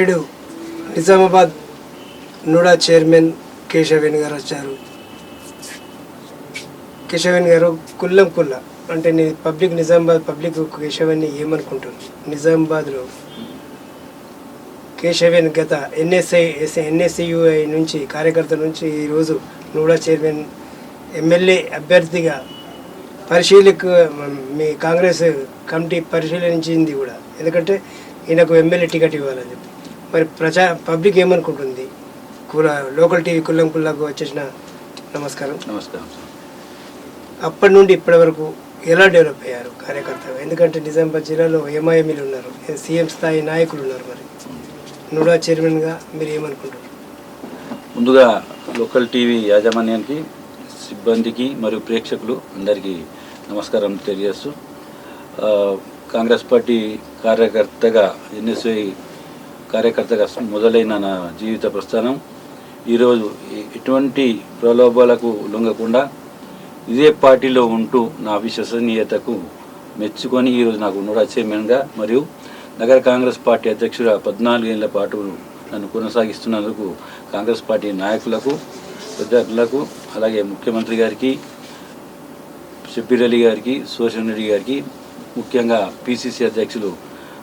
నేడు Nizamabad NUDA chairman కేశవేణి గారు వచ్చారు. కేశవేణి గారు కుల్లం కుల్ల అంటే నేను పబ్లిక్ నిజామాబాద్ పబ్లిక్ కేశవేణి ఏమనుకుంటుంది? నిజామాబాద్లో కేశవేణి గత ఎన్ఎస్ఐ ఎన్ఎస్యుఐ నుంచి కార్యకర్త నుంచి ఈరోజు నూడా చైర్మన్ ఎమ్మెల్యే అభ్యర్థిగా పరిశీలిక మీ కాంగ్రెస్ కమిటీ పరిశీలించింది కూడా. ఎందుకంటే ఈయనకు ఎమ్మెల్యే టికెట్ ఇవ్వాలని చెప్పి. మరి ప్రజా పబ్లిక్ ఏమనుకుంటుంది? కుల లోకల్ టీవీ కుల్లం కుల్లకు వచ్చేసిన నమస్కారం. నమస్కారం అప్పటి నుండి ఇప్పటి వరకు ఎలా డెవలప్ అయ్యారు కార్యకర్తగా ఎందుకంటే నిజామాబాద్ జిల్లాలో ఎంఐఎంలు ఉన్నారు. సీఎం స్థాయి నాయకులు ఉన్నారు మరి. నూడా చైర్మన్గా మీరు ఏమనుకుంటారు ముందుగా లోకల్ టీవీ యాజమాన్యానికి సిబ్బందికి మరియు ప్రేక్షకులు అందరికీ నమస్కారం తెలియజేస్తూ కాంగ్రెస్ పార్టీ కార్యకర్తగా ఎన్ఎస్ఐ కార్యకర్తగా మొదలైన నా జీవిత ప్రస్థానం ఈరోజు ఎటువంటి ప్రలోభాలకు లొంగకుండా ఇదే పార్టీలో ఉంటూ నా విశ్వసనీయతకు మెచ్చుకొని ఈరోజు నాకు నూడా చైర్మన్గా మరియు నగర కాంగ్రెస్ పార్టీ అధ్యక్షుడు పద్నాలుగేళ్ళ పాటు నన్ను కొనసాగిస్తున్నందుకు కాంగ్రెస్ పార్టీ నాయకులకు విద్యార్థులకు అలాగే ముఖ్యమంత్రి గారికి షబ్బీర్ అలీ గారికి సోషన్ రెడ్డి గారికి ముఖ్యంగా పిసిసి అధ్యక్షులు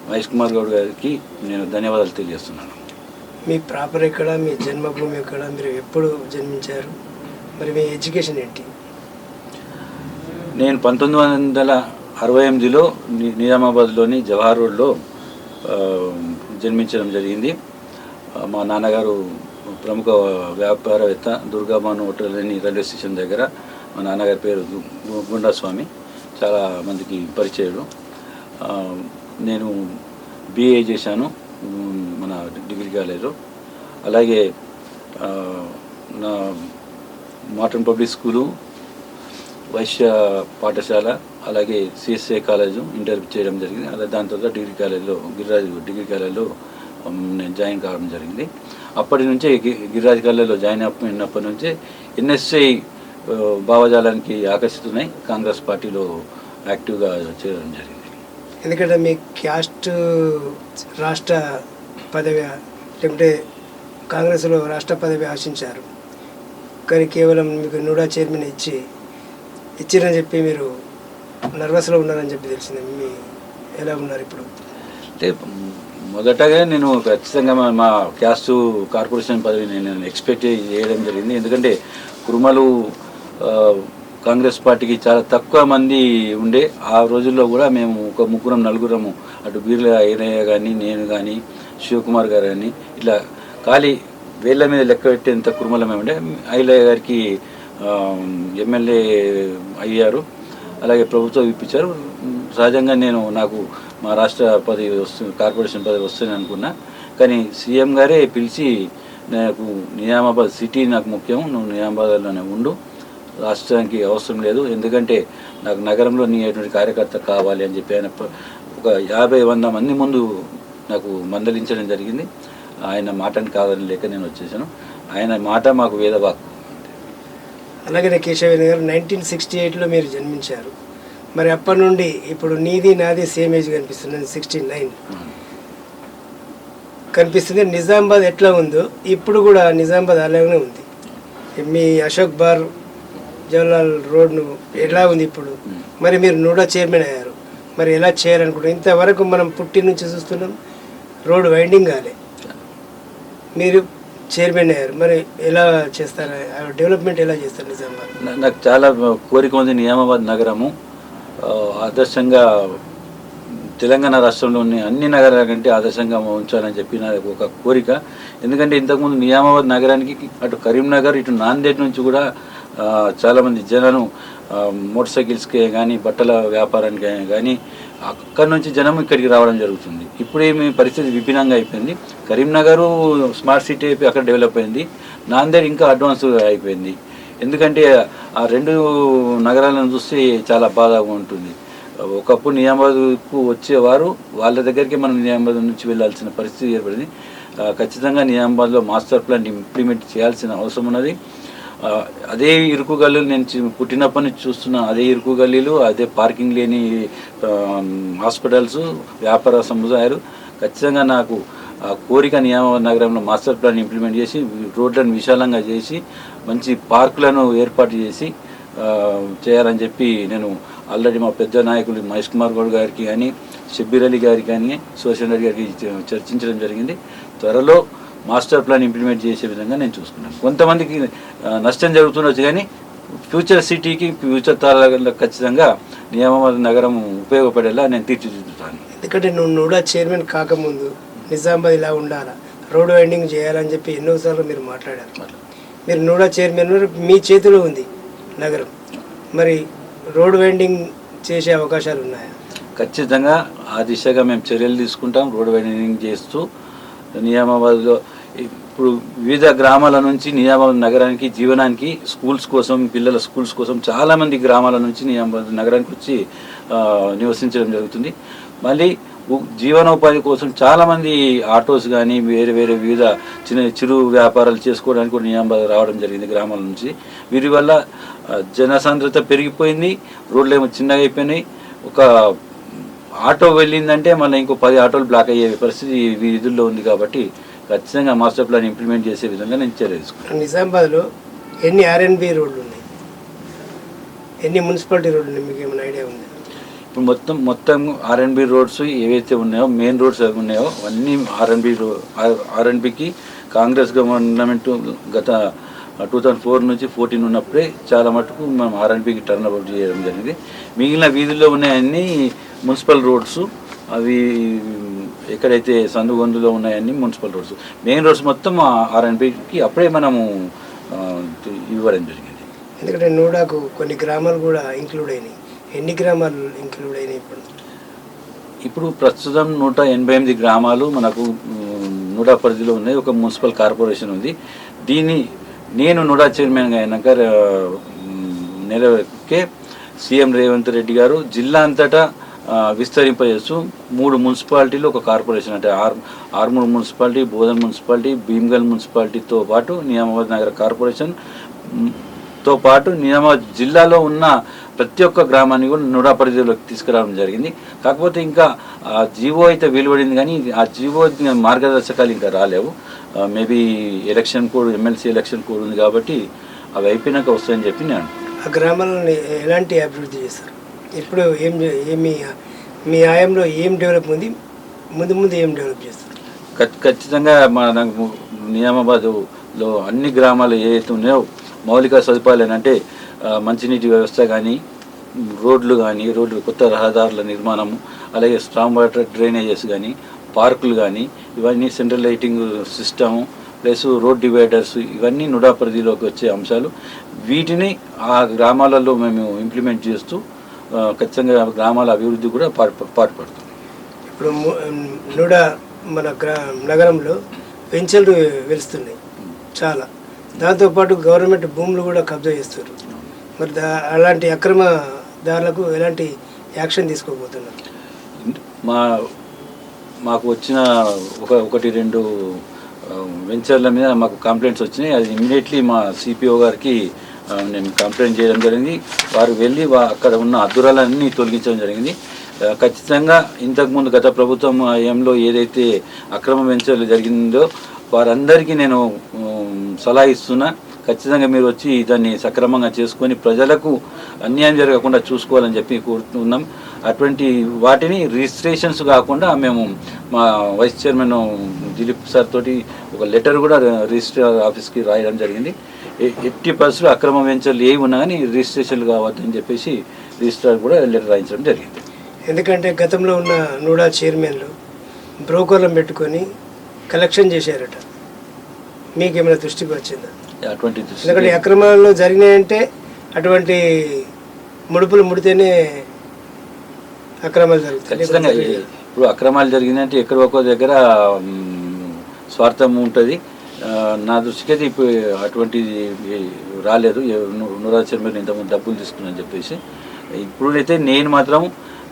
మహేష్ కుమార్ గౌడ్ గారికి నేను ధన్యవాదాలు తెలియజేస్తున్నాను. మీ ప్రాపర్ ఎక్కడ మీ జన్మభూమి ఎక్కడ మీరు ఎప్పుడు జన్మించారు? మరి మీ ఎడ్యుకేషన్ ఏంటి? నేను పంతొమ్మిది వందల అరవై ఎనిమిదిలో నిజామాబాద్లోని జవహర్ రోడ్లో జన్మించడం జరిగింది. మా నాన్నగారు ప్రముఖ వ్యాపారవేత్త దుర్గాబాను హోటల్ అని రైల్వే స్టేషన్ దగ్గర మా నాన్నగారి పేరు గుండాస్వామి. చాలా మందికి పరిచయుడు. నేను బిఏ చేశాను. మన డిగ్రీ కాలేజీలో. అలాగే నా మార్టన్ పబ్లిక్ స్కూలు వైశ్య పాఠశాల అలాగే సిఎస్ఏ కాలేజు ఇంటర్ చేయడం జరిగింది. అలా దాని తర్వాత డిగ్రీ కాలేజ్లో గిరిరాజు డిగ్రీ కాలేజ్లో నేను జాయిన్ కావడం జరిగింది. అప్పటి నుంచే గి- గిరిరాజు కాలేజ్లో జాయిన్ అయినప్పటి నుంచే ఎన్ఎస్ఐ భావజాలానికి ఆకర్షితున్నాయి కాంగ్రెస్ పార్టీలో యాక్టివ్గా చేరడం జరిగింది. ఎందుకంటే మీ క్యాస్ట్ రాష్ట్ర పదవి లేకుంటే కాంగ్రెస్లో రాష్ట్ర పదవి ఆశించారు. కానీ కేవలం మీకు నూడా చైర్మన్ ఇచ్చి ఇచ్చిరని చెప్పి మీరు నర్వస్లో ఉన్నారని చెప్పి తెలిసింది. మీ ఎలా ఉన్నారు ఇప్పుడు? అంటే మొదటగా నేను ఖచ్చితంగా మా- మా క్యాస్ట్ కార్పొరేషన్ పదవి నేను ఎక్స్పెక్ట్ చేయడం జరిగింది. ఎందుకంటే కురుమలు కాంగ్రెస్ పార్టీకి చాలా తక్కువ మంది ఉండే ఆ రోజుల్లో కూడా మేము ఒక ముగ్గురం నలుగురము అటు బీర్ల ఏనయ్య కానీ నేను కానీ శివకుమార్ గారు కానీ ఇట్లా ఖాళీ వేళ్ళ మీద లెక్క పెట్టేంత కురుమలమే ఉండే. ఐలయ్య గారికి ఎమ్మెల్యే అయ్యారు. అలాగే ప్రభుత్వం ఇప్పించారు. సహజంగా నేను నాకు మా రాష్ట్ర పదవి వస్తుంది కార్పొరేషన్ పదవి వస్తుంది అనుకున్నా. కానీ సీఎం గారే పిలిచి నాకు నిజామాబాద్ సిటీ నాకు ముఖ్యం. నువ్వు నిజామాబాద్లోనే ఉండు. రాష్ట్రానికి అవసరం లేదు. ఎందుకంటే నాకు నగరంలో నీ అటువంటి కార్యకర్త కావాలి అని చెప్పి ఆయన ఒక యాభై వంద మంది ముందు నాకు మందలించడం జరిగింది. ఆయన మాటని కాదని లేక నేను వచ్చేసాను. ఆయన మాట మాకు వేదవాక్ అలాగే కేశవేణి గారు నైన్టీన్ సిక్స్టీ ఎయిట్లో మీరు జన్మించారు. మరి అప్పటి నుండి ఇప్పుడు నీది నాది సేమ్ ఏజ్ కనిపిస్తుంది సిక్స్టీ నైన్ కనిపిస్తుంది. నిజామాబాద్ ఎట్లా ఉందో ఇప్పుడు కూడా నిజామాబాద్ అలాగే ఉంది. మీ అశోక్ బార్ జవహర్లాల్ రోడ్ను ఎలా ఉంది ఇప్పుడు మరి మీరు నూడా చైర్మన్ అయ్యారు. మరి ఎలా చేయాలనుకుంటున్నారు? ఇంతవరకు మనం పుట్టి నుంచి చూస్తున్నాం రోడ్ వైండింగ్ కాలే. మీరు చైర్మన్ అయ్యారు. మరి ఎలా చేస్తారు? డెవలప్మెంట్ ఎలా చేస్తారు నిజామాబాద్? నాకు చాలా కోరిక ఉంది నిజామాబాద్ నగరము. ఆదర్శంగా తెలంగాణ రాష్ట్రంలోని అన్ని నగరాల కంటే ఆదర్శంగా ఉంచాలని చెప్పి నా ఒక కోరిక. ఎందుకంటే ఇంతకుముందు నిజామాబాద్ నగరానికి అటు కరీంనగర్ ఇటు నాందేడ్ నుంచి కూడా చాలామంది జనాలు మోటార్ సైకిల్స్కే కానీ బట్టల వ్యాపారానికి కానీ అక్కడి నుంచి జనం ఇక్కడికి రావడం జరుగుతుంది. ఇప్పుడేమి పరిస్థితి విభిన్నంగా అయిపోయింది. కరీంనగర్ స్మార్ట్ సిటీ అయిపోయి అక్కడ డెవలప్ అయింది. నాందేడ్ ఇంకా అడ్వాన్స్ అయిపోయింది. ఎందుకంటే ఆ రెండు నగరాలను చూస్తే చాలా బాధగా ఉంటుంది. ఒకప్పుడు నిజామాబాద్కు వచ్చేవారు వాళ్ళ దగ్గరికి మనం నిజామాబాద్ నుంచి వెళ్ళాల్సిన పరిస్థితి ఏర్పడింది. ఖచ్చితంగా నిజామాబాద్లో మాస్టర్ ప్లాన్ ఇంప్లిమెంట్ చేయాల్సిన అవసరం ఉన్నది. అదే ఇరుకు గల్లీలు నేను పుట్టినప్పటి నుంచి చూస్తున్న అదే ఇరుకు గల్లీలు అదే పార్కింగ్ లేని హాస్పిటల్స్ వ్యాపార సముదాయాలు ఖచ్చితంగా నాకు ఆ కోరిక నియామ నగరంలో మాస్టర్ ప్లాన్ ఇంప్లిమెంట్ చేసి రోడ్లను విశాలంగా చేసి మంచి పార్కులను ఏర్పాటు చేసి చేయాలని చెప్పి నేను ఆల్రెడీ మా పెద్ద నాయకులు మహేష్ కుమార్ గౌడ్ గారికి కానీ షబ్బీర్ అలీ గారికి కానీ సోషల్ రెడ్డి గారికి చర్చించడం జరిగింది. త్వరలో మాస్టర్ ప్లాన్ ఇంప్లిమెంట్ చేసే విధంగా నేను చూసుకున్నాను. కొంతమందికి నష్టం జరుగుతుండొచ్చు కానీ ఫ్యూచర్ సిటీకి ఫ్యూచర్ తరాలకు ఖచ్చితంగా నియామాబాద్ నగరం ఉపయోగపడేలా నేను తీర్చిదిద్దుతాను. ఎందుకంటే నువ్వు నూడా చైర్మన్ కాకముందు నిజామాబాద్ ఇలా ఉండాలా? రోడ్ వైండింగ్ చేయాలని చెప్పి ఎన్నోసార్లు మీరు మాట్లాడారు. మీరు నూడా చైర్మన్ మీ చేతిలో ఉంది నగరం. మరి రోడ్ వైండింగ్ చేసే అవకాశాలు ఉన్నాయా? ఖచ్చితంగా ఆ దిశగా మేము చర్యలు తీసుకుంటాం రోడ్ వైడనింగ్ చేస్తూ నియామాబాద్లో ఇప్పుడు వివిధ గ్రామాల నుంచి నియామాబాద్ నగరానికి జీవనానికి స్కూల్స్ కోసం పిల్లల స్కూల్స్ కోసం చాలామంది గ్రామాల నుంచి నియామాబాద్ నగరానికి వచ్చి నివసించడం జరుగుతుంది. మళ్ళీ జీవనోపాధి కోసం చాలామంది ఆటోస్ కానీ వేరే వేరే వివిధ చిన్న చిరు వ్యాపారాలు చేసుకోవడానికి కూడా నియామాబాద్ రావడం జరిగింది గ్రామాల నుంచి. వీరి వల్ల జనసాంద్రత పెరిగిపోయింది రోడ్లు ఏమో చిన్నగా అయిపోయినాయి. ఒక ఆటో వెళ్ళిందంటే మళ్ళీ ఇంకో పది ఆటోలు బ్లాక్ అయ్యే పరిస్థితి వీధుల్లో ఉంది కాబట్టి ఖచ్చితంగా మాస్టర్ ప్లాన్ ఇంప్లిమెంట్ చేసే విధంగా నేను చర్య తీసుకుంటాను. నిజామాబాద్లో ఎన్ని ఆర్ఎన్బి రోడ్లు ఉన్నాయి? ఎన్ని మున్సిపాలిటీ రోడ్లు ఉన్నాయి? మీకు ఏమైనా ఐడియా ఉంది? ఇప్పుడు మొత్తం మొత్తం ఆర్ఎన్బి రోడ్స్ ఏవైతే ఉన్నాయో మెయిన్ రోడ్స్ ఏవి ఉన్నాయో అన్నీ ఆర్ఎన్బి ఆర్ఎన్బికి కాంగ్రెస్ గవర్నమెంట్ గత టూ థౌజండ్ ఫోర్ నుంచి ఫోర్టీన్ ఉన్నప్పుడే చాలా మటుకు మనం ఆర్ఎన్బికి టర్న్ అవుట్ చేయడం జరిగింది. మిగిలిన వీధుల్లో ఉన్నాయన్నీ మున్సిపల్ రోడ్స్ అవి ఎక్కడైతే సందుగొందులో ఉన్నాయన్నీ మున్సిపల్ రోడ్స్. మెయిన్ రోడ్స్ మొత్తం ఆర్ఎన్బికి అప్పుడే మనము ఇవ్వడం జరిగింది. ఎందుకంటే నూడాకు కొన్ని గ్రామాలు కూడా ఇంక్లూడ్ అయినాయి. ఎన్ని గ్రామాలు ఇంక్లూడ్ అయినాయి ఇప్పుడు? ఇప్పుడు ప్రస్తుతం నూట ఎనభై ఎనిమిది గ్రామాలు మనకు నూడా పరిధిలో ఉన్నాయి. ఒక మున్సిపల్ కార్పొరేషన్ ఉంది. దీన్ని నేను నూడా చైర్మన్గా అయినాక నెలకే సీఎం రేవంత్ రెడ్డి గారు జిల్లా అంతటా విస్తరింపజేస్తూ మూడు మున్సిపాలిటీలు ఒక కార్పొరేషన్ అంటే R Armoor municipality Bodhan municipality Bheemgal మున్సిపాలిటీతో పాటు నియామాబాద్ నగర కార్పొరేషన్. తో పాటు నియామాబాద్ జిల్లాలో ఉన్న ప్రతి ఒక్క గ్రామాన్ని కూడా నుడా పరిధిలోకి తీసుకురావడం జరిగింది. కాకపోతే ఇంకా ఆ జీవో అయితే వెలువడింది కానీ ఆ జీవో మార్గదర్శకాలు ఇంకా రాలేవు. Maybe election code MLC election code ఉంది కాబట్టి అవి అయిపోయినాక వస్తాయని చెప్పి నేను ఆ గ్రామాలను ఎలాంటి అభివృద్ధి చేస్తారు ఇప్పుడు ఏం మీ ఏమి మీ ఆయంలో ఏం డెవలప్ ఉంది? ముందు ముందు ఏం డెవలప్ చేస్తుంది ఖచ్చితంగా మన నియామాబాద్లో అన్ని గ్రామాలు ఏవైతే ఉన్నాయో మౌలిక సదుపాయాలు అంటే మంచినీటి వ్యవస్థ కానీ రోడ్లు కానీ రోడ్లు కొత్త రహదారుల నిర్మాణము అలాగే స్ట్రాంగ్ వాటర్ డ్రైనేజెస్ కానీ పార్కులు కానీ ఇవన్నీ central lighting system plus road dividers ఇవన్నీ నుడా పరిధిలోకి వచ్చే అంశాలు. వీటిని ఆ గ్రామాలలో మేము ఇంప్లిమెంట్ చేస్తూ ఖచ్చితంగా గ్రామాల అభివృద్ధి కూడా పాటు పాటుపడుతుంది ఇప్పుడు నూడా మన గ్రా నగరంలో పెంచలు వెలుస్తున్నాయి. చాలా. దాంతోపాటు గవర్నమెంట్ భూములు కూడా కబ్జా చేస్తారు మరి దా అలాంటి అక్రమదారులకు ఎలాంటి యాక్షన్ తీసుకోబోతున్నారు? మా మాకు వచ్చిన ఒక ఒకటి రెండు వెంచర్ల మీద మాకు కంప్లైంట్స్ వచ్చినాయి. అది ఇమ్మీడియట్లీ మా సిపిఓ గారికి నేను కంప్లైంట్ చేయడం జరిగింది. వారు వెళ్ళి వా- అక్కడ ఉన్న అద్దురాలన్నీ తొలగించడం జరిగింది. ఖచ్చితంగా ఇంతకుముందు గత ప్రభుత్వం హయాంలో ఏదైతే అక్రమ వెంచర్లు జరిగిందో వారందరికీ నేను సలహా ఇస్తున్నా. ఖచ్చితంగా మీరు వచ్చి దాన్ని సక్రమంగా చేసుకొని ప్రజలకు అన్యాయం జరగకుండా చూసుకోవాలని చెప్పి కోరుతున్నాం. అటువంటి వాటిని రిజిస్ట్రేషన్స్ కాకుండా మేము మా వైస్ చైర్మన్ దిలీప్ సార్ తోటి ఒక లెటర్ కూడా రిజిస్టర్ ఆఫీస్కి రాయడం జరిగింది. ఎట్టి పరిస్థితులు అక్రమ వెంచర్లు ఏవి ఉన్నా కానీ రిజిస్ట్రేషన్లు కావద్దని చెప్పేసి రిజిస్ట్రార్ కూడా లెటర్ రాయించడం జరిగింది. ఎందుకంటే గతంలో ఉన్న నూడా చైర్మన్లు బ్రోకర్లను పెట్టుకొని కలెక్షన్ చేశారట. మీకేమైనా దృష్టికి వచ్చిందా? అటువంటి దృష్టి- ఎందుకంటే అక్రమాలు జరిగినాయంటే అటువంటి ముడుపులు ముడితేనే అక్రమాలు జరుగుతాయి. ఖచ్చితంగా. ఇప్పుడు అక్రమాలు జరిగిందంటే ఎక్కడ ఒక్కో దగ్గర స్వార్థం ఉంటుంది. నా దృష్టికి అయితే ఇప్పుడు అటువంటిది రాలేదు. నూరాచర్ శర్మ ఇంతకుముందు డబ్బులు తీసుకున్నాను చెప్పేసి. ఇప్పుడైతే నేను మాత్రం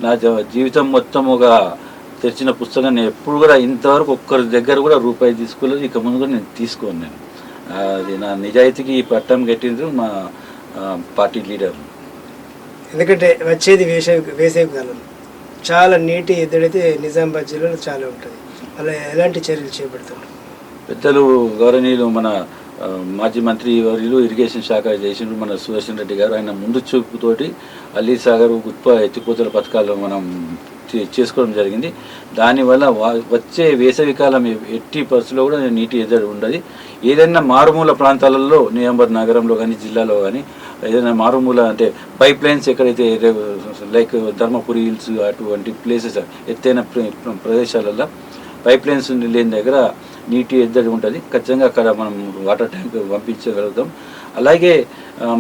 నా జీవితం మొత్తం ఒక తెరిచిన పుస్తకం నేను ఎప్పుడు కూడా ఇంతవరకు ఒక్కరి దగ్గర కూడా రూపాయి తీసుకోలేదు. ఇక ముందు కూడా నేను తీసుకోను నేను. అది నా నిజాయితీకి ఈ పట్టం కట్టింది మా పార్టీ లీడర్. ఎందుకంటే వచ్చేది వేసవి వేసవి కాలం. చాలా నీటి ఎద్దడైతే నిజామాబాద్ జిల్లాలో చాలా ఉంటుంది. అలా ఎలాంటి చర్యలు చేపడుతున్నారు? పెద్దలు గౌరవనీయులు మన మాజీ మంత్రి వర్యులు ఇరిగేషన్ శాఖ చేసిండ్రు మన సుదర్శన్ రెడ్డి గారు ఆయన ముందు చూపుతోటి అల్లీ సాగర్ గుత్ప ఎత్తిపోతల పథకాలు మనం చే- చేసుకోవడం జరిగింది. దానివల్ల వచ్చే వేసవికాలం ఎట్టి పరిస్థితుల్లో కూడా నీటి ఎద్దడి ఉండదు. ఏదైనా మారుమూల ప్రాంతాలలో నియంబర్ నగరంలో కానీ జిల్లాలో కానీ ఏదైనా మారుమూల అంటే పైప్ లైన్స్ ఎక్కడైతే లైక్ ధర్మపురి హిల్స్ అటువంటి ప్లేసెస్ ఎత్తైన ప్ర- ప్రదేశాలలో పైప్ లైన్స్ లేని దగ్గర నీటి ఎద్దడి ఉంటుంది. ఖచ్చితంగా అక్కడ మనం వాటర్ ట్యాంక్ పంపించగలుగుతాం. అలాగే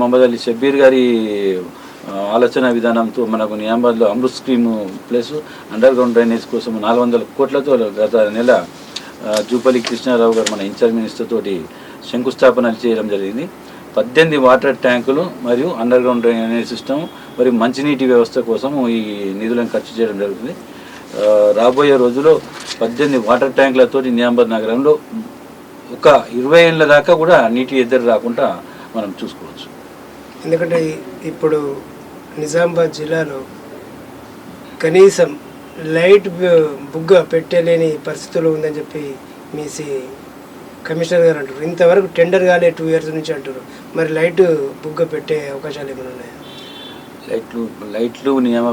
మహమ్మద్ అలీ షబ్బీర్ గారి ఆలోచన విధానంతో మనకు నియామాబాద్లో Amrut scheme plus under ground drainage కోసం నాలుగు వందల కోట్లతో గత నెల జూపల్లి కృష్ణారావు గారు మన ఇన్ఛార్జ్ మినిస్టర్ తోటి చేయడం జరిగింది. పద్దెనిమిది వాటర్ ట్యాంకులు మరియు అండర్ గ్రౌండ్ డ్రైనేజ్ సిస్టమ్ మరియు మంచినీటి వ్యవస్థ కోసం ఈ నిధులను ఖర్చు చేయడం జరుగుతుంది. రాబోయే రోజుల్లో పద్దెనిమిది వాటర్ ట్యాంకులతో నిజామాబాద్ నగరంలో ఒక ఇరవై ఏళ్ళ దాకా కూడా నీటి ఎద్దరు రాకుండా మనం చూసుకోవచ్చు. ఎందుకంటే ఇప్పుడు నిజామాబాద్ జిల్లాలో కనీసం లైట్ బుగ్గ పెట్టలేని పరిస్థితులు ఉందని చెప్పి మీ కమిషనర్ గారు అంటారు. ఇంతవరకు టెండర్ కాలే టూ ఇయర్స్ నుంచి అంటారు. మరి లైట్ బుగ్గ పెట్టే అవకాశాలు ఏమైనా ఉన్నాయా? లైట్లు లైట్లు నియమ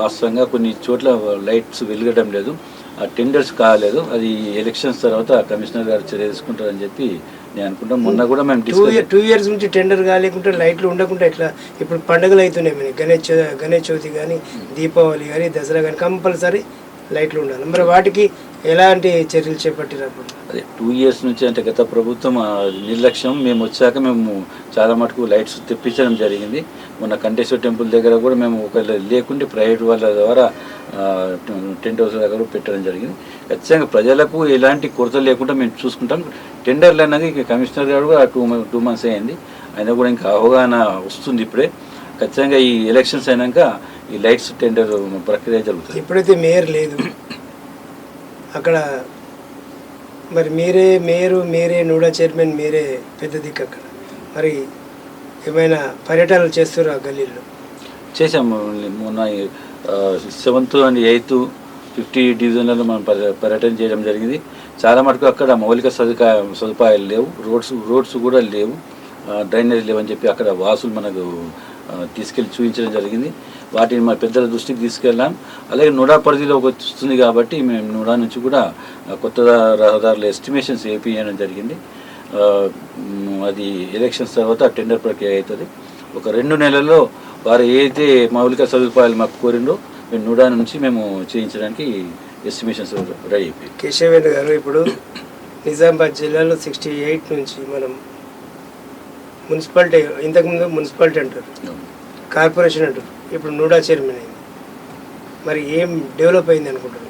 వాస్తవంగా కొన్ని చోట్ల లైట్స్ వెలగడం లేదు. ఆ టెండర్స్ కాలేదు. అది ఎలక్షన్స్ తర్వాత కమిషనర్ గారు చర్య తీసుకుంటారని చెప్పి నేను అనుకుంటాం మొన్న కూడా మేము టూ టూ ఇయర్స్ నుంచి టెండర్ కాలేకుంటే లైట్లు ఉండకుండా ఎట్లా? ఇప్పుడు పండుగలు అవుతున్నాయి మనకి గణేష్ గణేష్ చవితి కానీ దీపావళి కానీ దసరా కానీ కంపల్సరీ లైట్లు ఉండాలి. మరి వాటికి ఎలాంటి చర్యలు చేపట్టినప్పుడు అదే టూ ఇయర్స్ నుంచి అంటే గత ప్రభుత్వం నిర్లక్ష్యం. మేము వచ్చాక మేము చాలా మటుకు లైట్స్ తెప్పించడం జరిగింది. మొన్న కంటేశ్వర టెంపుల్ దగ్గర కూడా మేము ఒకవేళ లేకుంటే ప్రైవేట్ వాళ్ళ ద్వారా టెంట్ హౌస్ దగ్గర పెట్టడం జరిగింది. ఖచ్చితంగా ప్రజలకు ఎలాంటి కొరత లేకుండా మేము చూసుకుంటాం. టెండర్లు అన్నది ఇక కమిషనర్ గారు కూడా టూ టూ మంత్స్ అయింది. ఆయన కూడా ఇంకా అవగాహన వస్తుంది ఇప్పుడే. ఖచ్చితంగా ఈ ఎలక్షన్స్ అయినాక ఈ లైట్స్ టెండర్ ప్రక్రియ జరుగుతుంది. ఇప్పుడైతే మేయర్ లేదు. అక్కడ మరి మీరే మేయరు మీరే నూడా చైర్మన్ మీరే పెద్ద దిక్కు అక్కడ. మరి ఏమైనా పర్యటనలు చేస్తారు ఆ గల్లీలో? చేసాము మొన్న సెవెంత్ అండ్ ఎయిత్ ఫిఫ్టీ డివిజన్లలో మనం పర్యటన చేయడం జరిగింది. చాలా మటుకు అక్కడ మౌలిక సదుపాయ సదుపాయాలు లేవు. రోడ్స్ రోడ్స్ కూడా లేవు. డ్రైనేజ్ లేవని చెప్పి అక్కడ వాసులు మనకు తీసుకెళ్ళి చూపించడం జరిగింది. వాటిని మా పెద్దల దృష్టికి తీసుకెళ్ళాం. అలాగే నుడా పరిధిలోకి వస్తుంది కాబట్టి మేము నుడా నుంచి కూడా కొత్త రహదారుల ఎస్టిమేషన్స్ వేపించడం జరిగింది. అది ఎలక్షన్స్ తర్వాత టెండర్ ప్రక్రియ అవుతుంది. ఒక రెండు నెలల్లో వారు ఏదైతే మౌలిక సదుపాయాలు మాకు కోరిండో మేము నూడా నుంచి మేము చేయించడానికి ఎస్టిమేషన్స్ రెడీ అయిపోయి కేశవేంద్ర గారు ఇప్పుడు నిజామాబాద్ జిల్లాలో సిక్స్టీ ఎయిట్ నుంచి మనం మున్సిపాలిటీ ఇంతకుముందు మున్సిపాలిటీ అంటారు. కార్పొరేషన్ అంటారు. ఇప్పుడు నూడా చైర్మన్ అయింది. మరి ఏం డెవలప్ అయింది అనుకుంటున్నాను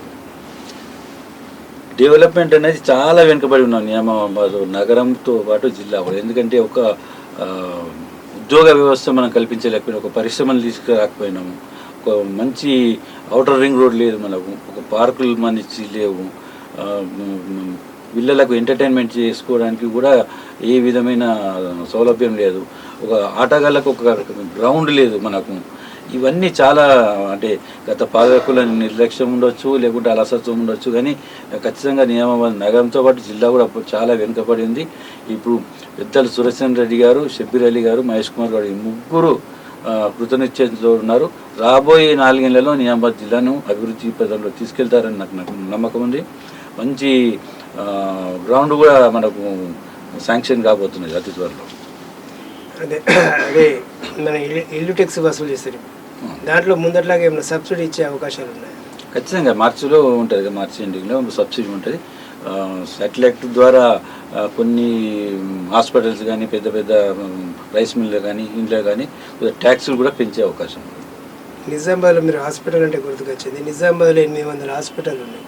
డెవలప్మెంట్ అనేది చాలా వెనుకబడి ఉన్నాం నియామాబాద్ నగరంతో పాటు జిల్లా కూడా. ఎందుకంటే ఒక ఉద్యోగ వ్యవస్థ మనం కల్పించలేకపోయినా ఒక పరిశ్రమలు తీసుకురాకపోయినాము. ఒక మంచి అవుటర్ రింగ్ రోడ్ లేదు మనకు. ఒక పార్కులు మంచి లేవు. పిల్లలకు ఎంటర్టైన్మెంట్ చేసుకోవడానికి కూడా ఏ విధమైన సౌలభ్యం లేదు. ఒక ఆటగాళ్ళకు ఒక గ్రౌండ్ లేదు మనకు. ఇవన్నీ చాలా అంటే గత పాలకుల నిర్లక్ష్యం ఉండొచ్చు లేకుంటే అలసత్వం ఉండొచ్చు కానీ ఖచ్చితంగా నియామాబాద్ నగరంతో పాటు జిల్లా కూడా చాలా వెనుకబడి ఉంది. ఇప్పుడు పెద్దలు సురేషన్ రెడ్డి గారు షబ్బీర్ అలీ గారు మహేష్ కుమార్ గారు ముగ్గురు కృతనిశ్చయంతో ఉన్నారు. రాబోయే నాలుగేళ్ళలో నియామాబాద్ జిల్లాను అభివృద్ధి పదంలో తీసుకెళ్తారని నాకు నాకు నమ్మకం ఉంది. మంచి గ్రౌండ్ కూడా మనకు శాంక్షన్ కాబోతున్నది అతి త్వరలో. అదే అదే మన ఇల్లు ఇల్లు ట్యాక్స్ వసూలు చేస్తారు. దాంట్లో ముందట్లాగా ఏమైనా సబ్సిడీ ఇచ్చే అవకాశాలు ఉన్నాయి? ఖచ్చితంగా. మార్చిలో ఉంటుంది కదా మార్చి ఎండింగ్లో సబ్సిడీ ఉంటుంది. సాటిలైట్ ద్వారా కొన్ని హాస్పిటల్స్ కానీ పెద్ద పెద్ద రైస్ మిల్లు కానీ ఇంట్లో కానీ ట్యాక్సులు కూడా పెంచే అవకాశం ఉంది. నిజామాబాద్లో మీరు హాస్పిటల్ అంటే గుర్తుకొచ్చింది. నిజామాబాద్లో ఎనిమిది వందల హాస్పిటల్ ఉన్నాయి.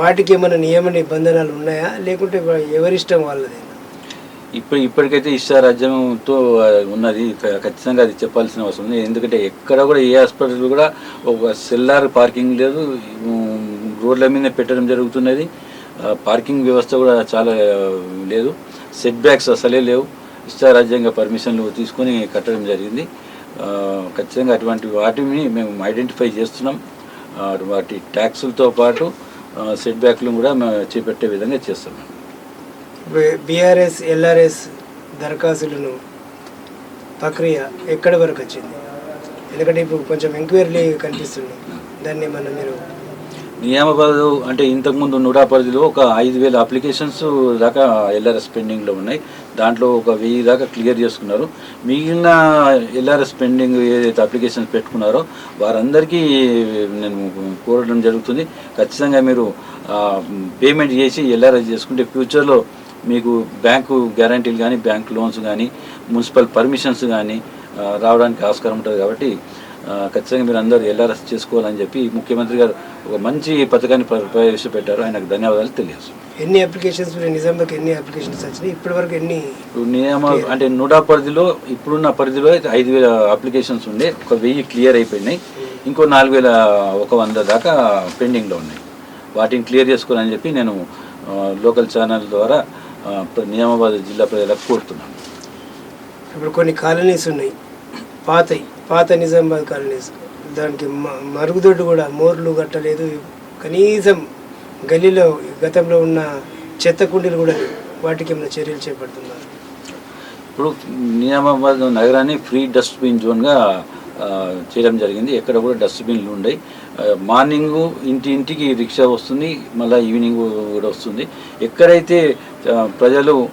వాటికి ఏమైనా నియమ నిబంధనలు ఉన్నాయా? లేకుంటే ఎవరిష్టం వాళ్ళదేనా ఇప్పుడు ఇప్పటికైతే ఇష్టారాజ్యంతో ఉన్నది. ఖచ్చితంగా అది చెప్పాల్సిన అవసరం ఉంది. ఎందుకంటే ఎక్కడ కూడా ఏ హాస్పిటల్ కూడా ఒక సెల్లార్ పార్కింగ్ లేదు. రోడ్ల మీద పెట్టడం జరుగుతున్నది. పార్కింగ్ వ్యవస్థ కూడా చాలా లేదు. సెట్ బ్యాక్స్ అసలే లేవు. ఇష్టారాజ్యంగా పర్మిషన్లు తీసుకొని కట్టడం జరిగింది. ఖచ్చితంగా అటువంటి వాటిని మేము ఐడెంటిఫై చేస్తున్నాం. వాటి ట్యాక్సులతో పాటు సెట్ బ్యాక్లు కూడా మేము చేపట్టే విధంగా చేస్తున్నాం. బీఆర్ఎస్ ఎల్ఆర్ఎస్ దరఖాస్తులను ప్రక్రియ ఎక్కడి వరకు వచ్చింది? ఎందుకంటే ఇప్పుడు కొంచెం ఎంక్వైరీ కనిపిస్తుంది. దాన్ని మనం మీరు నియామకాలు అంటే ఇంతకుముందు నూట పరిధిలో ఒక ఐదు వేల అప్లికేషన్స్ దాకా ఎల్ఆర్ఎస్ పెండింగ్లో ఉన్నాయి. దాంట్లో ఒక వెయ్యి దాకా క్లియర్ చేసుకున్నారు. మిగిలిన ఎల్ఆర్ఎస్ పెండింగ్ ఏదైతే అప్లికేషన్స్ పెట్టుకున్నారో వారందరికీ నేను కోరడం జరుగుతుంది. ఖచ్చితంగా మీరు పేమెంట్ చేసి ఎల్ఆర్ఎస్ చేసుకుంటే ఫ్యూచర్లో మీకు బ్యాంకు గ్యారంటీలు కానీ బ్యాంక్ లోన్స్ కానీ మున్సిపల్ పర్మిషన్స్ కానీ రావడానికి ఆస్కారం ఉంటుంది కాబట్టి ఖచ్చితంగా మీరు అందరూ ఎల్ఆర్ఎస్ చేసుకోవాలని చెప్పి ముఖ్యమంత్రి గారు ఒక మంచి పథకాన్ని ప్ర- ప్రవేశపెట్టారు. ఆయనకు ధన్యవాదాలు తెలియజేస్తాం ఎన్ని అప్లికేషన్స్ నిజాంలోకి ఎన్ని అప్లికేషన్స్ వచ్చినాయి? ఇప్పటి వరకు ఎన్ని నియమ అంటే నూట పరిధిలో ఇప్పుడున్న పరిధిలో ఐదు వేల అప్లికేషన్స్ ఉండే ఒక వెయ్యి క్లియర్ అయిపోయినాయి. ఇంకో నాలుగు వేల ఒక వంద దాకా పెండింగ్లో ఉన్నాయి. వాటిని క్లియర్ చేసుకోవాలని చెప్పి నేను లోకల్ ఛానల్ ద్వారా నియామాబాద్ జిల్లా ప్రజలకు కోరుతున్నాను. ఇప్పుడు కొన్ని కాలనీస్ ఉన్నాయి. పాత పాత నిజామాబాద్ కాలనీస్. దానికి మరుగుదొడ్డు కూడా మోర్లు కట్టలేదు. కనీసం గల్లీలో గతంలో ఉన్న చెత్త కుండీలు కూడా. వాటికి ఏమైనా చర్యలు చేపడుతున్నారు? ఇప్పుడు నియామాబాద్ నగరాన్ని ఫ్రీ డస్ట్బిన్ జోన్గా చేయడం జరిగింది. ఎక్కడ కూడా డస్ట్బిన్లు ఉన్నాయి మార్నింగ్ ఇంటి ఇంటికి రిక్షా వస్తుంది. మళ్ళీ ఈవినింగ్ కూడా వస్తుంది. ఎక్కడైతే ప్రజలు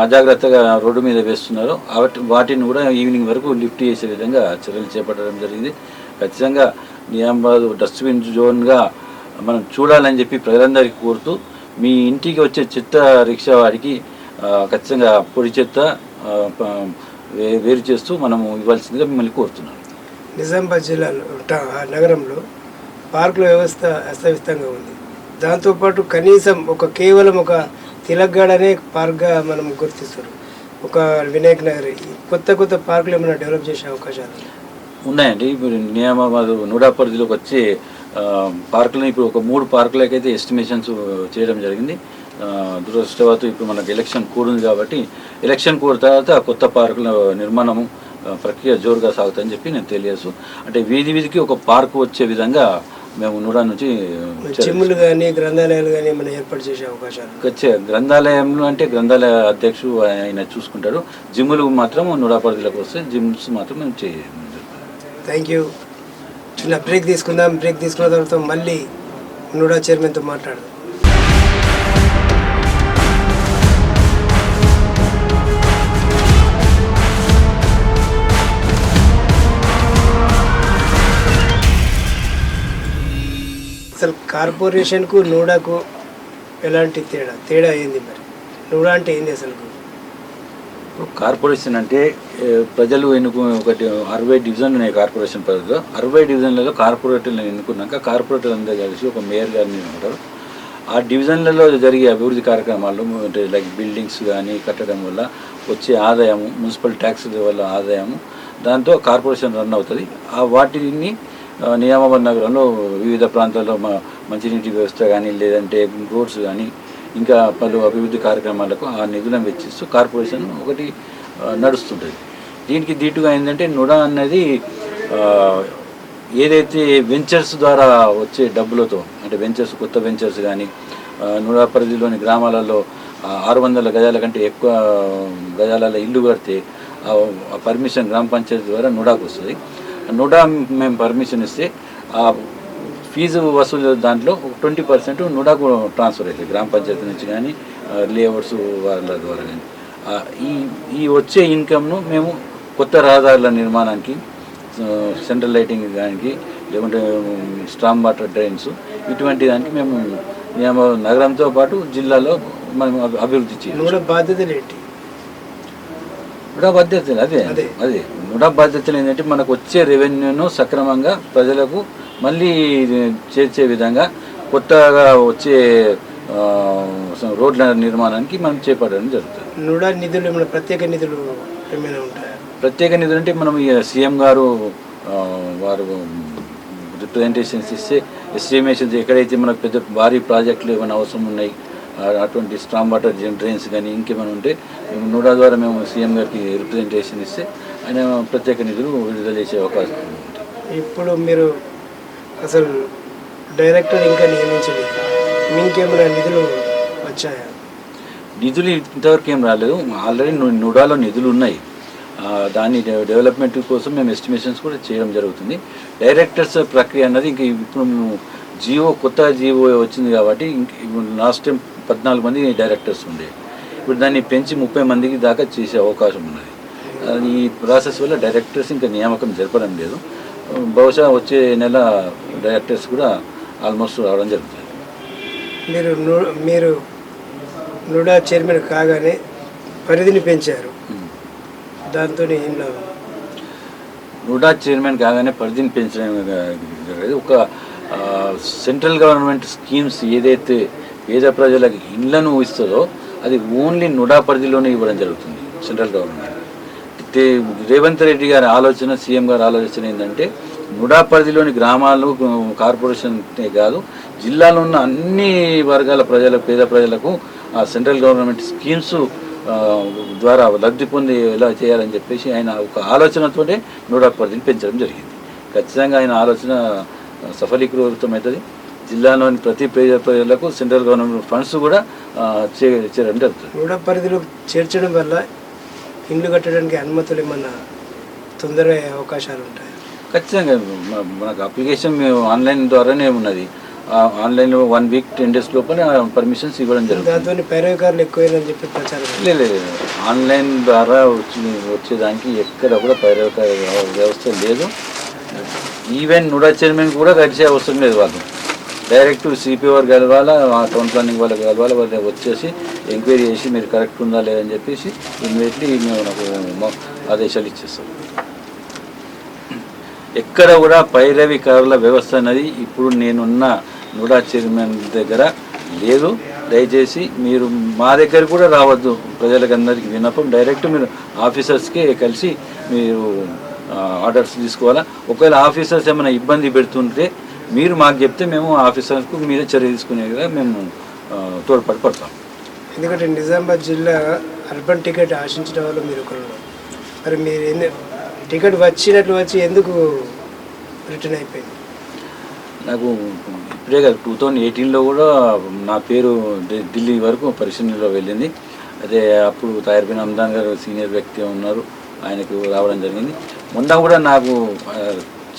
అజాగ్రత్తగా రోడ్డు మీద వేస్తున్నారు. వాటిని కూడా ఈవినింగ్ వరకు లిఫ్ట్ చేసే విధంగా చర్యలు చేపట్టడం జరిగింది. ఖచ్చితంగా నియామాబాద్ డస్ట్బిన్ జోన్గా మనం చూడాలని చెప్పి ప్రజలందరికీ కోరుతూ మీ ఇంటికి వచ్చే చెత్త రిక్షా వాడికి ఖచ్చితంగా పొడి చెత్త వేరు చేస్తూ మనము ఇవ్వాల్సిందిగా మిమ్మల్ని కోరుతున్నాను. నిజామాబాద్ జిల్లాలో ట- నగరంలో పార్కుల వ్యవస్థ అస్తవ్యస్తంగా ఉంది. దాంతోపాటు కనీసం ఒక కేవలం ఒక తిలక్గాడనే పార్క్గా మనం గుర్తిస్తారు ఒక వినాయక్ నగర్. కొత్త కొత్త పార్కులు ఏమైనా డెవలప్ చేసే అవకాశాలు ఉన్నాయండి. ఇప్పుడు నియామాబాద్ నూడా పరిధిలోకి వచ్చే ఆ, పార్కులను ఇప్పుడు ఒక మూడు పార్కులకైతే ఎస్టిమేషన్స్ చేయడం జరిగింది. ఆ, దురదృష్టవత్తు ఇప్పుడు మనకు ఎలక్షన్ కోడ్ ఉంది కాబట్టి ఎలక్షన్ కోడ్ తర్వాత కొత్త పార్కుల నిర్మాణము ప్రక్రియ జోరుగా సాగుతుందని చెప్పి నేను తెలియజేస్తూ అంటే వీధి వీధికి ఒక పార్కు వచ్చే విధంగా మేము నూడా నుంచి జిమ్లు కానీ గ్రంథాలయాలు కానీ ఏమైనా ఏర్పాటు చేసే అవకాశాలు? వచ్చే గ్రంథాలయంలో అంటే గ్రంథాలయ అధ్యక్షుడు ఆయన చూసుకుంటాడు. జిమ్ములు మాత్రం నూడా పరిధిలోకి వస్తే జిమ్స్ మాత్రం మేము థ్యాంక్ యూ చిన్న బ్రేక్ తీసుకుందాం. బ్రేక్ తీసుకున్న తర్వాత మళ్ళీ నూడా చైర్మన్తో మాట్లాడదాం. అసలు కార్పొరేషన్కు నూడాకు ఎలాంటి తేడా? తేడా ఏంది మరి? నూడా అంటే ఏంది అసలు? కార్పొరేషన్ అంటే ప్రజలు ఎన్నుకు ఒకటి అరవై డివిజన్ ఉన్నాయి కార్పొరేషన్ పరిధిలో. అరవై డివిజన్లలో కార్పొరేటర్లను ఎన్నుకున్నాక కార్పొరేటర్ అందరూ కలిసి ఒక మేయర్ గారిని ఉంటారు. ఆ డివిజన్లలో జరిగే అభివృద్ధి కార్యక్రమాలు అంటే లైక్ బిల్డింగ్స్ కానీ కట్టడం వల్ల వచ్చే ఆదాయము మున్సిపల్ ట్యాక్స్ వల్ల ఆదాయము దాంతో కార్పొరేషన్ రన్ అవుతుంది. ఆ వాటిని ఆ, నియామాబాద్ నగరంలో వివిధ ప్రాంతాల్లో మా మంచినీటి వ్యవస్థ కానీ లేదంటే రోడ్స్ కానీ ఇంకా పలు అభివృద్ధి కార్యక్రమాలకు ఆ నిధులను వెచ్చిస్తూ కార్పొరేషన్ ఒకటి నడుస్తుంటుంది. దీనికి దీటుగా ఏంటంటే నుడా అన్నది ఏదైతే వెంచర్స్ ద్వారా వచ్చే డబ్బులతో అంటే వెంచర్స్ కొత్త వెంచర్స్ కానీ నుడా పరిధిలోని గ్రామాలలో ఆరు వందల గజాల కంటే ఎక్కువ గజాలలో ఇల్లు కడితే పర్మిషన్ గ్రామ పంచాయతీ ద్వారా నుడాకు వస్తుంది. నూడా మేము పర్మిషన్ ఇస్తే ఆ ఫీజు వసూలు దాంట్లో ట్వంటీ పర్సెంట్ నుడాకు ట్రాన్స్ఫర్ అవుతుంది. గ్రామ పంచాయతీ నుంచి కానీ లేఅవుట్స్ వాళ్ళ ద్వారా కానీ. ఈ ఈ వచ్చే ఇన్కమ్ను మేము కొత్త రహదారుల నిర్మాణానికి సెంట్రల్ లైటింగ్ దానికి లేకుంటే స్ట్రాంగ్ వాటర్ డ్రైన్స్ ఇటువంటి దానికి మేము నగరంతో పాటు జిల్లాలో మనం అభివృద్ధి చేయాలి బాధ్యత బాధ్యతలు ఏంటి? నుడా బాధ్యతలు అదే. అదే. అదే. నుడా బాధ్యతలు ఏంటంటే మనకు వచ్చే రెవెన్యూను సక్రమంగా ప్రజలకు మళ్ళీ చేర్చే విధంగా కొత్తగా వచ్చే రోడ్ల నిర్మాణానికి మనం చేపట్టడం జరుగుతుంది. నూడా నిధులు ఏమైనా ప్రత్యేక నిధులు ఏమైనా ఉంటాయా? ప్రత్యేక నిధులు అంటే మనం సీఎం గారు వారు రిప్రజెంటేషన్స్ ఇస్తే ఎస్టిమేషన్స్ ఎక్కడైతే మనకు పెద్ద భారీ ప్రాజెక్టులు ఏమైనా అవసరం ఉన్నాయి అటువంటి స్ట్రాంగ్ వాటర్ డ్రైన్స్ కానీ ఇంకేమైనా ఉంటే మేము నూడా ద్వారా మేము సీఎం గారికి రిప్రజెంటేషన్ ఇస్తే ఆయన ప్రత్యేక నిధులు విడుదల చేసే అవకాశం ఇప్పుడు మీరు అసలు డైరెక్టర్ ఇంకా నియమించలేదు. మీకేమైనా నిధులు వచ్చాయా? నిధులు ఇంతవరకు ఏం రాలేదు. ఆల్రెడీ నుడాలో నిధులు ఉన్నాయి. దాని డెవలప్మెంట్ కోసం మేము ఎస్టిమేషన్స్ కూడా చేయడం జరుగుతుంది. డైరెక్టర్స్ ప్రక్రియ అన్నది ఇంక ఇప్పుడు మేము జియో కొత్త జియో వచ్చింది కాబట్టి ఇంక లాస్ట్ టైం పద్నాలుగు మంది డైరెక్టర్స్ ఉండే. ఇప్పుడు దాన్ని పెంచి ముప్పై మందికి దాకా చేసే అవకాశం ఉన్నది. ఈ ప్రాసెస్ వల్ల డైరెక్టర్స్ ఇంకా నియామకం జరపడం లేదు. బహుశా వచ్చే నెల డైరెక్టర్స్ కూడా ఆల్మోస్ట్ రావడం జరుగుతుంది. మీరు మీరు నుడా చైర్మన్ కాగానే పరిధిని పెంచారు. దాంతో ఏం లాభం? నుడా చైర్మన్ కాగానే పరిధిని పెంచడం జరగదు ఒక సెంట్రల్ గవర్నమెంట్ స్కీమ్స్ ఏదైతే పేద ప్రజలకు ఇండ్లను ఇస్తుందో అది ఓన్లీ నుడా పరిధిలోనే ఇవ్వడం జరుగుతుంది సెంట్రల్ గవర్నమెంట్. రేవంత్ రెడ్డి గారి ఆలోచన సీఎం గారి ఆలోచన ఏంటంటే నుడా పరిధిలోని గ్రామాలు కార్పొరేషన్ కాదు జిల్లాలో ఉన్న అన్ని వర్గాల ప్రజలకు పేద ప్రజలకు ఆ సెంట్రల్ గవర్నమెంట్ స్కీమ్స్ ద్వారా లబ్ధి పొంది ఎలా చేయాలని చెప్పేసి ఆయన ఒక ఆలోచనతోనే నూడా పరిధిని పెంచడం జరిగింది. ఖచ్చితంగా ఆయన ఆలోచన సఫలీకృతం అవుతుంది జిల్లాలోని ప్రతి పేద ప్రజలకు సెంట్రల్ గవర్నమెంట్ ఫండ్స్ కూడా ఆ, చే- చేయడం జరుగుతుంది. పరిధిలో చేర్చడం వల్ల ఇండ్లు కట్టడానికి అనుమతులు ఏమన్నా తొందరగా అయ్యే అవకాశాలు ఉంటాయి? ఖచ్చితంగా. మనకు అప్లికేషన్ మేము ఆన్లైన్ ద్వారానే ఉన్నది. ఆన్లైన్లో వన్ వీక్ టెన్ డేస్ లోపల పర్మిషన్స్ ఇవ్వడం జరుగుతుంది. దాంతో పైరవికారులు ఎక్కువైనని చెప్పి ప్రచారం లేదు ఆన్లైన్ ద్వారా వచ్చి వచ్చేదానికి ఎక్కడ కూడా పైరవక వ్యవస్థ లేదు. ఈవెన్ నుడా చైర్మన్ కూడా కలిసే అవసరం లేదు వాళ్ళు డైరెక్ట్ సిపిఓ కలవాలా ఆ టౌన్ ప్లానింగ్ వాళ్ళకి కలవాలా వాళ్ళు వచ్చేసి ఎంక్వైరీ చేసి మీరు కరెక్ట్ ఉందా లేదని చెప్పేసి ఇమ్మీడియట్లీ మేము నాకు ఆదేశాలు ఇచ్చేస్తాం. ఎక్కడ కూడా పైరవి కారుల వ్యవస్థ అనేది ఇప్పుడు నేనున్న నూడా చైర్మన్ దగ్గర లేదు. దయచేసి మీరు మా దగ్గర కూడా రావద్దు. ప్రజలకు అందరికీ విన్నపం. డైరెక్ట్ మీరు ఆఫీసర్స్కే కలిసి మీరు ఆర్డర్స్ తీసుకోవాలా? ఒకవేళ ఆఫీసర్స్ ఏమైనా ఇబ్బంది పెడుతుంటే మీరు మాకు చెప్తే మేము ఆఫీసర్స్కు మీరే చర్య తీసుకునేగా మేము తోడ్పాటు పడతాం. ఎందుకంటే నిజామాబాద్ జిల్లా అర్బన్ టికెట్ ఆశించిన వాళ్ళు మీరు ఒకరు మరి మీరు ఎన్ని టికెట్ వచ్చినట్లు వచ్చి ఎందుకు రిటర్న్ అయిపోయింది? నాకు ఇప్పుడే కాదు టూ థౌజండ్ ఎయిటీన్లో కూడా నా పేరు ఢిల్లీ వరకు పరిశీలనలో వెళ్ళింది. అదే అప్పుడు తాయర్బిన్ అమ్దాన్ గారు సీనియర్ వ్యక్తి ఉన్నారు. ఆయనకు రావడం జరిగింది. మొన్న కూడా నాకు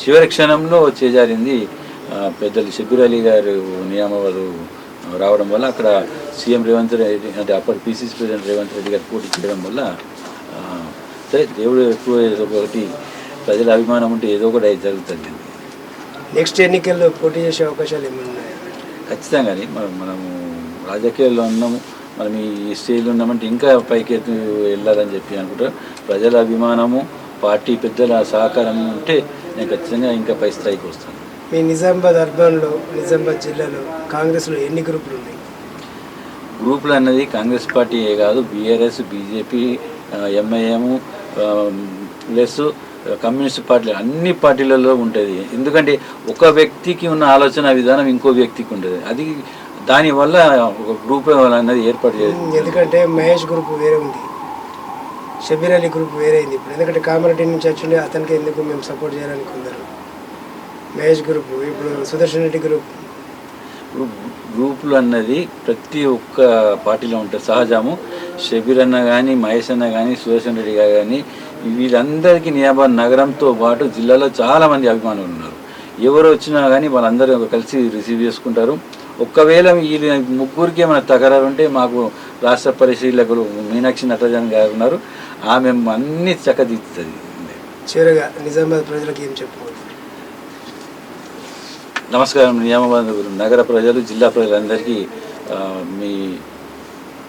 చివరి క్షణంలో చేజారింది పెద్దలు అలీ గారు నియామవారు రావడం వల్ల అక్కడ సీఎం రేవంత్ రెడ్డి అంటే అప్పటి పీసీసీ ప్రెసిడెంట్ రేవంత్ రెడ్డి గారు పోటీ చేయడం వల్ల సరే దేవుడు ఎక్కువ ఏదో ఒకటి ప్రజల అభిమానం ఉంటే ఏదో ఒకటి అయితే జరుగుతుంది. నెక్స్ట్ ఎన్నికల్లో పోటీ చేసే అవకాశాలు ఏమైనా ఉన్నాయా? ఖచ్చితంగా మనం మనము రాజకీయాల్లో ఉన్నాము. మనం ఈ స్టేజ్లో ఉన్నామంటే ఇంకా పైకి ఎత్తు వెళ్ళాలని చెప్పి అనుకుంటా ప్రజల అభిమానము పార్టీ పెద్దల సహకారం ఉంటే నేను ఖచ్చితంగా ఇంకా పై స్థాయికి వస్తాను. మీ నిజామాబాద్ అర్బన్లో నిజామాబాద్ జిల్లాలో కాంగ్రెస్లో ఎన్ని గ్రూపులు ఉన్నాయి? గ్రూపులు అన్నది కాంగ్రెస్ పార్టీయే కాదు BRS BJP MIM plus communist పార్టీలు అన్ని పార్టీలలో ఉంటుంది. ఎందుకంటే ఒక వ్యక్తికి ఉన్న ఆలోచన విధానం ఇంకో వ్యక్తికి ఉంటుంది. అది దానివల్ల ఒక గ్రూప్ అన్నది ఏర్పాటు చేయాలి ఎందుకంటే మహేష్ గ్రూప్ వేరే ఉంది. షబీర్ అలీ గ్రూప్ వేరే అయింది ఇప్పుడు. ఎందుకంటే కామారెడ్డి నుంచి వచ్చిండే అతనికి ఎందుకు మేము సపోర్ట్ చేయాలని కొందరు మహేష్ గ్రూప్ ఇప్పుడు సుదర్శన్ రెడ్డి గ్రూప్ గ్రూప్ గ్రూపులు అన్నది ప్రతి ఒక్క పార్టీలో ఉంటుంది సహజము. షబీర్ అన్న కానీ మహేష్ అన్న కానీ సుదర్శన్ రెడ్డి గారు కానీ వీళ్ళందరికీ నియాబాద్ నగరంతో పాటు జిల్లాలో చాలా మంది అభిమానులు ఉన్నారు. ఎవరు వచ్చినా కానీ వాళ్ళందరూ కలిసి రిసీవ్ చేసుకుంటారు. ఒక్కవేళ ఈ ముగ్గురికి ఏమైనా తగరారు ఉంటే మాకు రాష్ట్ర పరిశీలకులు మీనాక్షి నటరాజన్ గారు ఉన్నారు. ఆమె అన్ని చక్కదిద్దుతుంది. చివరగా నిజామాబాద్ ప్రజలకు ఏం చెప్పుకోవాలి నమస్కారం నియామాబాద్ నగర ప్రజలు జిల్లా ప్రజలందరికీ మీ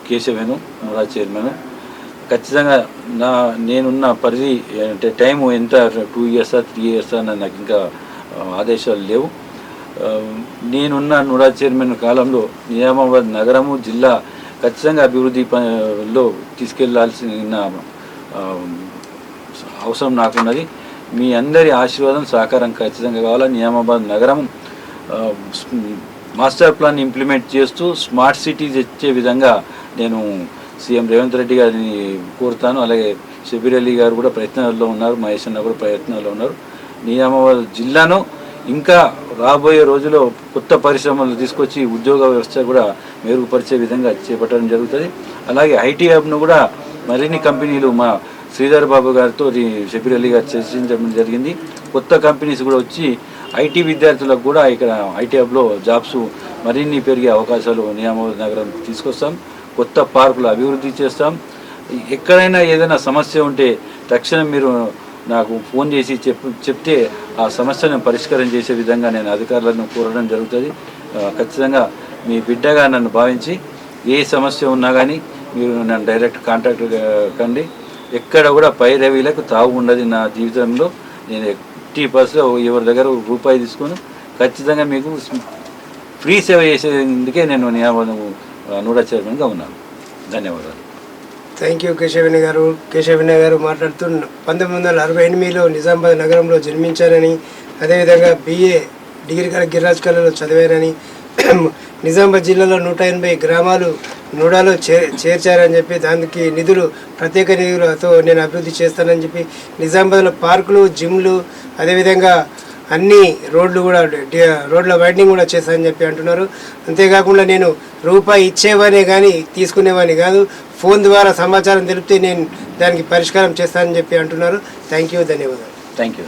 కేశవేను మురా చైర్మన్. ఖచ్చితంగా నా నేనున్న పరిధి అంటే టైం ఎంత టూ ఇయర్సా త్రీ ఇయర్సా అని నాకు ఇంకా ఆదేశాలు లేవు. నేనున్న నురా చైర్మన్ కాలంలో నియామాబాద్ నగరము జిల్లా ఖచ్చితంగా అభివృద్ధి ప- తీసుకెళ్ళాల్సిన అవసరం నాకున్నది. మీ అందరి ఆశీర్వాదం సహకారం ఖచ్చితంగా కావాలి? నియామాబాద్ నగరం మాస్టర్ ప్లాన్ ఇంప్లిమెంట్ చేస్తూ స్మార్ట్ సిటీస్ తెచ్చే విధంగా నేను సీఎం రేవంత్ రెడ్డి గారిని కోరుతాను. అలాగే షబీర్ అలీ గారు కూడా ప్రయత్నాల్లో ఉన్నారు మహేష్ అన్న కూడా ప్రయత్నాల్లో ఉన్నారు. నిజామాబాద్ జిల్లాను ఇంకా రాబోయే రోజుల్లో కొత్త పరిశ్రమలు తీసుకొచ్చి ఉద్యోగ వ్యవస్థ కూడా మెరుగుపరిచే విధంగా చేపట్టడం జరుగుతుంది. అలాగే ఐటీ హబ్ను కూడా మరిన్ని కంపెనీలు మా శ్రీధర్ బాబు గారితో షబీర్ అలీ గారు చర్చించడం జరిగింది. కొత్త కంపెనీస్ కూడా వచ్చి ఐటీ విద్యార్థులకు కూడా ఇక్కడ ఐటీ హబ్లో జాబ్స్ మరిన్ని పెరిగే అవకాశాలు నియామక నగరం తీసుకొస్తాం. కొత్త పార్కులు అభివృద్ధి చేస్తాం. ఎక్కడైనా ఏదైనా సమస్య ఉంటే తక్షణం మీరు నాకు ఫోన్ చేసి చెప్ చెప్తే ఆ సమస్యను పరిష్కారం చేసే విధంగా నేను అధికారులను కోరడం జరుగుతుంది. ఖచ్చితంగా మీ బిడ్డగా నన్ను భావించి ఏ సమస్య ఉన్నా కానీ మీరు నన్ను డైరెక్ట్ కాంటాక్ట్ కండి. ఎక్కడ కూడా పై రవిలకు తావు ఉండదు నా జీవితంలో. నేను ఎట్టి పర్సెంట్ ఎవరి దగ్గర రూపాయి తీసుకొని ఖచ్చితంగా మీకు ఫ్రీ సేవ చేసేందుకే నేను నియామకం నూడా చైర్మన్గా ఉన్నాను. ధన్యవాదాలు. థ్యాంక్ యూ కేశవిన గారు. కేశవిన గారు మాట్లాడుతూ పంతొమ్మిది వందల అరవై ఎనిమిదిలో నిజామాబాద్ నగరంలో జన్మించారని అదేవిధంగా బిఏ డిగ్రీ కళ గిరిరాజ్ కళలో చదివారని నిజామాబాద్ జిల్లాలో నూట ఎనభై గ్రామాలు నూడాలో చే చేర్చారని చెప్పి దానికి నిధులు ప్రత్యేక నిధులతో నేను అభివృద్ధి చేస్తానని చెప్పి నిజామాబాద్లో పార్కులు జిమ్లు అదేవిధంగా అన్ని రోడ్లు కూడా రోడ్ల వైడింగ్ కూడా చేస్తానని చెప్పి అంటున్నారు. అంతేకాకుండా నేను రూపాయి ఇచ్చేవానే కానీ తీసుకునేవాని కాదు ఫోన్ ద్వారా సమాచారం తెలిపితే నేను దానికి పరిష్కారం చేస్తానని చెప్పి అంటున్నారు. థ్యాంక్ యూ ధన్యవాదాలు. Thank you.